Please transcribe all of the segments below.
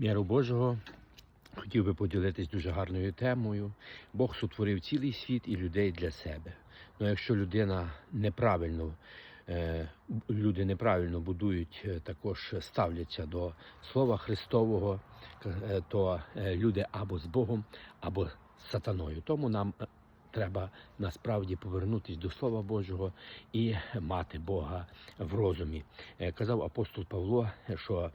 Міру Божого хотів би поділитись дуже гарною темою. Бог сотворив цілий світ і людей для себе. Ну, якщо людина неправильно, е, люди неправильно будують, е, також ставляться до Слова Христового, е, то люди або з Богом, або з сатаною. Тому нам треба насправді повернутися до Слова Божого і мати Бога в розумі. Е, Казав апостол Павло, що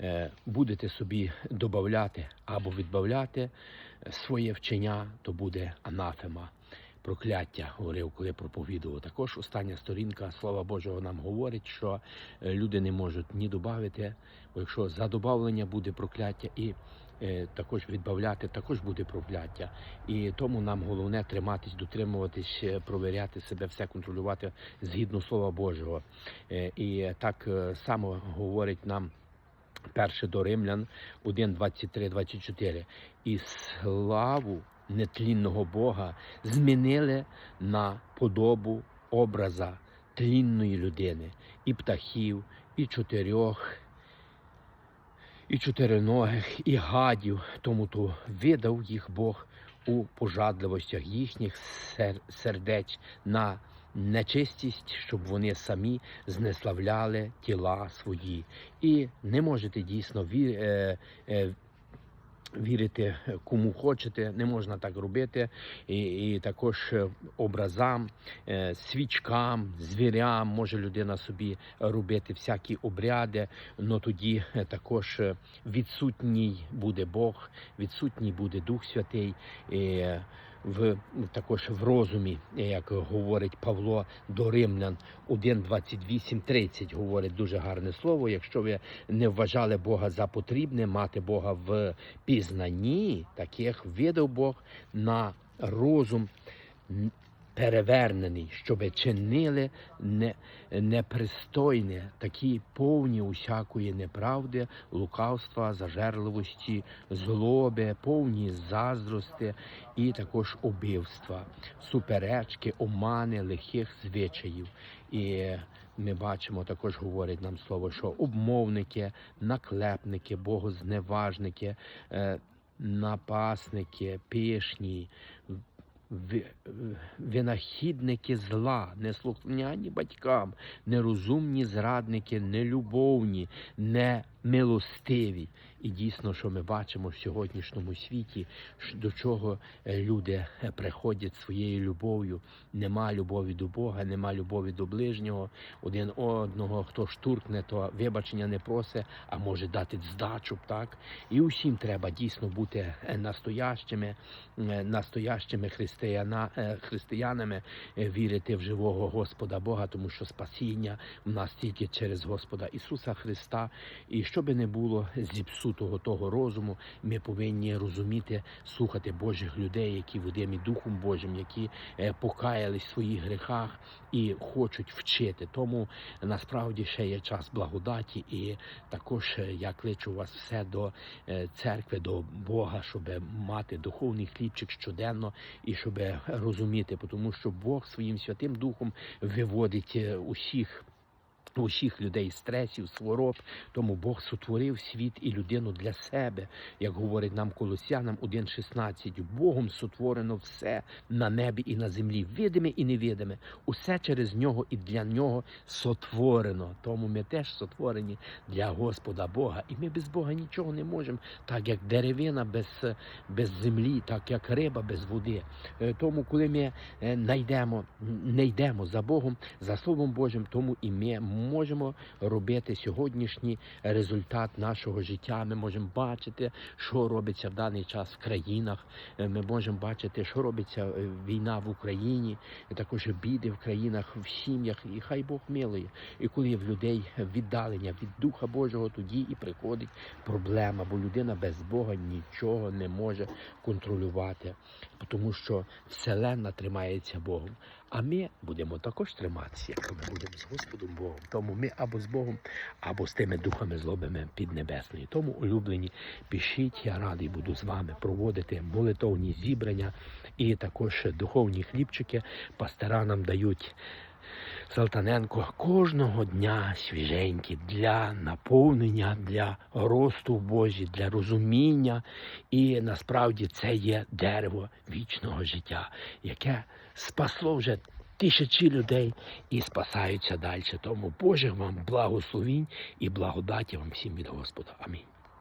е, будете собі додавати або відбавляти своє вчення, то буде анафема. Прокляття говорив, коли проповідував. Також остання сторінка Слова Божого нам говорить, що е, люди не можуть ні додати, бо якщо за додавлення буде прокляття, і е, також відбавляти, також буде прокляття. І тому нам головне триматись, дотримуватись, е, провіряти себе, все контролювати згідно Слова Божого. Е, І так е, само говорить нам. Перше до Римлян 1, 23, 24. І славу нетлінного Бога змінили на подобу образа тлінної людини, і птахів, і чотирьох, і чотириногих, і гадів. Тому то видав їх Бог у пожадливостях їхніх сер- сердець на нечистість, щоб вони самі знеславляли тіла свої. І не можете дійсно ві, е, е, вірити кому хочете, не можна так робити. І, і також е, образам, е, свічкам, звірям може людина собі робити всякі обряди, але тоді е, також відсутній буде Бог, відсутній буде Дух Святий. І, в також в розумі, як говорить Павло до Римлян 1, 28, 30, говорить дуже гарне слово. Якщо ви не вважали Бога за потрібне, мати Бога в пізнанні, таких видав Бог на розум перевернений, щоб чинили не, непристойне, такі повні усякої неправди, лукавства, зажерливості, злоби, повні заздрости і також убивства, суперечки, омани лихих звичаїв. І ми бачимо, також говорить нам слово, що обмовники, наклепники, богозневажники, е, напасники, пишні, ви- винахідники зла, неслухняні батькам, нерозумні зрадники, нелюбовні, немилостиві. І дійсно, що ми бачимо в сьогоднішньому світі, до чого е, люди е, приходять своєю любов'ю. Нема любові до Бога, нема любові до ближнього. Один одного, хто штуркне, то вибачення не просить, а може дати здачу. Так і усім треба дійсно бути е, настоящими, настоящими християна, християнами, вірити в живого Господа Бога, тому що спасіння в нас тільки через Господа Ісуса Христа. І що не було зіпсутого того розуму, ми повинні розуміти, слухати Божих людей, які водимі Духом Божим, які е, покаялись в своїх грехах і хочуть вчити. Тому насправді ще є час благодаті, і також е, я кличу вас все до е, церкви, до Бога, щоб мати духовний хлібчик щоденно і щоб розуміти, тому що Бог своїм святим духом виводить усіх. Усіх людей стресів, свароб, тому Бог сотворив світ і людину для себе, як говорить нам Колосянам 1.16. Богом сотворено все на небі і на землі, видиме і невидиме. Усе через нього і для нього сотворено. Тому ми теж сотворені для Господа Бога. І ми без Бога нічого не можемо, так як деревина без, без землі, так як риба без води. Е, Тому, коли ми е, найдемо, не йдемо за Богом, за Словом Божим, тому і ми можемо робити сьогоднішній результат нашого життя. Ми можемо бачити, що робиться в даний час в країнах. Ми можемо бачити, що робиться е, війна в Україні, також біди в країнах, в сім'ях. І хай Бог милує. І коли в людей віддалення від Духа Божого, тоді і приходить проблема, бо людина без Бога нічого не може контролювати, тому що вселенна тримається Богом. А ми будемо також триматися, якщо ми будемо з Господом Богом. Тому ми або з Богом, або з тими духами злобими піднебесної. Тому, улюблені, пишіть, я радий буду з вами проводити молитовні зібрання і також духовні хлібчики. Пастора нам дають Салтаненко кожного дня свіженькі для наповнення, для росту в Божі, для розуміння. І насправді це є дерево вічного життя, яке спасло вже тисячі людей і спасаються далі. Тому Божих вам благословінь і благодаті вам всім від Господа. Амінь.